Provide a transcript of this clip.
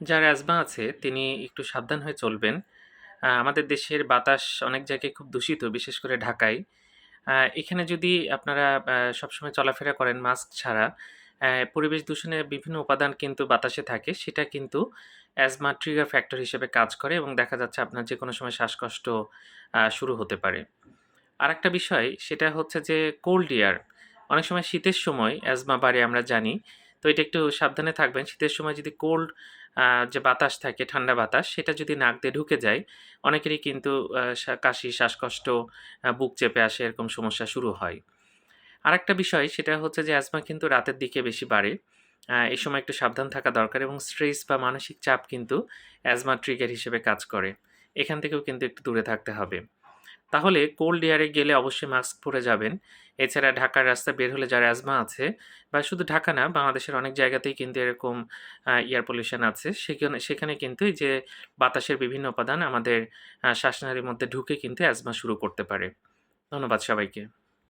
যার অ্যাজমা আছে তিনি একটু সাবধান হয়ে চলবেন। আমাদের দেশের বাতাস অনেক জায়গায় খুব দূষিত, বিশেষ করে ঢাকায়। এখানে যদি আপনারা সবসময় চলাফেরা করেন মাস্ক ছাড়া, পরিবেশ দূষণের বিভিন্ন উপাদান কিন্তু বাতাসে থাকে। সেটা কিন্তু অ্যাজমা ট্রিগার ফ্যাক্টর হিসেবে কাজ করে এবং দেখা যাচ্ছে আপনার যে কোনো সময় শ্বাসকষ্ট শুরু হতে পারে। আর একটা বিষয় সেটা হচ্ছে যে কোল্ড এয়ার। অনেক সময় শীতের সময় অ্যাজমা বাড়ে আমরা জানি। তো এটা একটু সাবধানে থাকবেন। শীতের সময় যদি কোল্ড যে বাতাস থাকে, ঠান্ডা বাতাস সেটা যদি নাক দিয়ে ঢুকে যায়, অনেকেরই কিন্তু কাশি, শ্বাসকষ্ট, বুক চেপে আসে এরকম সমস্যা শুরু হয়। আরেকটা বিষয় সেটা হচ্ছে যে অ্যাজমা কিন্তু রাতের দিকে বেশি বাড়ে। এই সময় একটু সাবধান থাকা দরকার এবং স্ট্রেস বা মানসিক চাপ কিন্তু অ্যাজমা ট্রিগার হিসেবে কাজ করে। এখান থেকেও কিন্তু একটু দূরে থাকতে হবে। তাহলে কোল্ড এয়ারে গেলে অবশ্যই মাস্ক পরে যাবেন। এছাড়া ঢাকার রাস্তা বের হলে যার অ্যাজমা আছে বা শুধু ঢাকা না, বাংলাদেশের অনেক জায়গাতেই কিন্তু এরকম এয়ার পলিউশন আছে। সেখানে সেখানে কিন্তু এই যে বাতাসের বিভিন্ন উপাদান আমাদের শ্বাসনারীর মধ্যে ঢুকে কিন্তু অ্যাজমা শুরু করতে পারে। ধন্যবাদ সবাইকে।